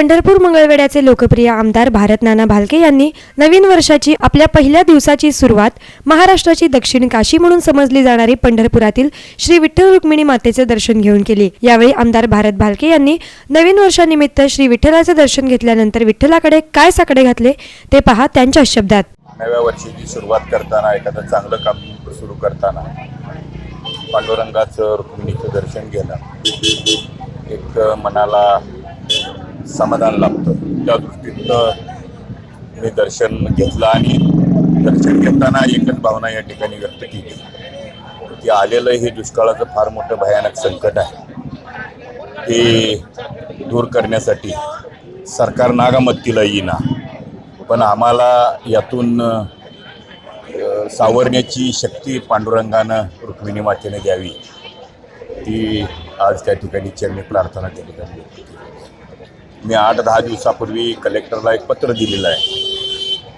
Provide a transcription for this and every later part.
पंढरपूर मंगळवेड्याचे लोकप्रिय आमदार भारत नाना भालके यांनी नवीन वर्षाची आपल्या पहिल्या दिवसाची सुरुवात महाराष्ट्राची दक्षिण काशी म्हणून समजली जाणारी पंढरपुरातील श्री विठ्ठल रुक्मिणी मातेचे दर्शन घेऊन केली. यावेळी आमदार भारत भालके यांनी नवीन वर्षानिमित्त श्री विठ्ठलाचे दर्शन घेतल्यानंतर विठ्ठलाकडे काय साकडे घातले ते पहा त्यांच्या शब्दात. नव्या वर्षाची सुरुवात करताना एखादं चांगलं काम सुरू करताना पांडुरंगाचं रुक्मिणीचं दर्शन घेणं एक मनाला समाधान लाभतं. त्या दृष्टीनं मी दर्शन घेतलं आणि दर्शन घेताना एकच भावना या ठिकाणी व्यक्त केली. की आलेलं हे दुष्काळाचं फार मोठं भयानक संकट आहे. ते दूर करण्यासाठी सरकार नागामत्तीला येईना. पण आम्हाला यातून सावरण्याची शक्ती पांडुरंगानं रुक्मिणी मातेने द्यावी. ती आज त्या ठिकाणी चरणी प्रार्थना त्या ठिकाणी केली. मी आठ दहा दिवसापूर्वी कलेक्टरला एक पत्र दिलेलं आहे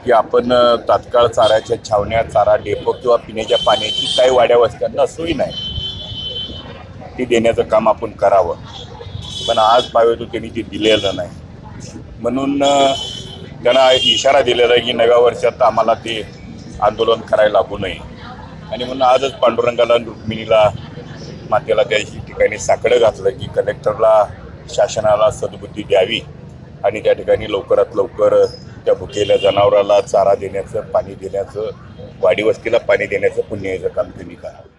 की आपण तात्काळ चाऱ्याच्या छावण्या चारा डेपो किंवा पिण्याच्या पाण्याची काही वाड्या वस्त्यांना सोयी नाही. ती देण्याचं काम आपण करावं. पण आज पाहतो त्यांनी ते दिलेलं नाही. म्हणून त्यांना इशारा दिलेला आहे की नव्या वर्षात आम्हाला ते आंदोलन करायला लागू नये. आणि म्हणून आजच पांडुरंगाला रुक्मिणीला मातेला त्या ठिकाणी साकडं घातलं की कलेक्टरला शासनाला सद्बुद्धी द्यावी आणि त्या ठिकाणी लवकरात लवकर त्या भुकेल्या जनावराला चारा देण्याचं पाणी देण्याचं वाडी वस्तीला पाणी देण्याचं पुण्याचं काम त्यांनी करावं.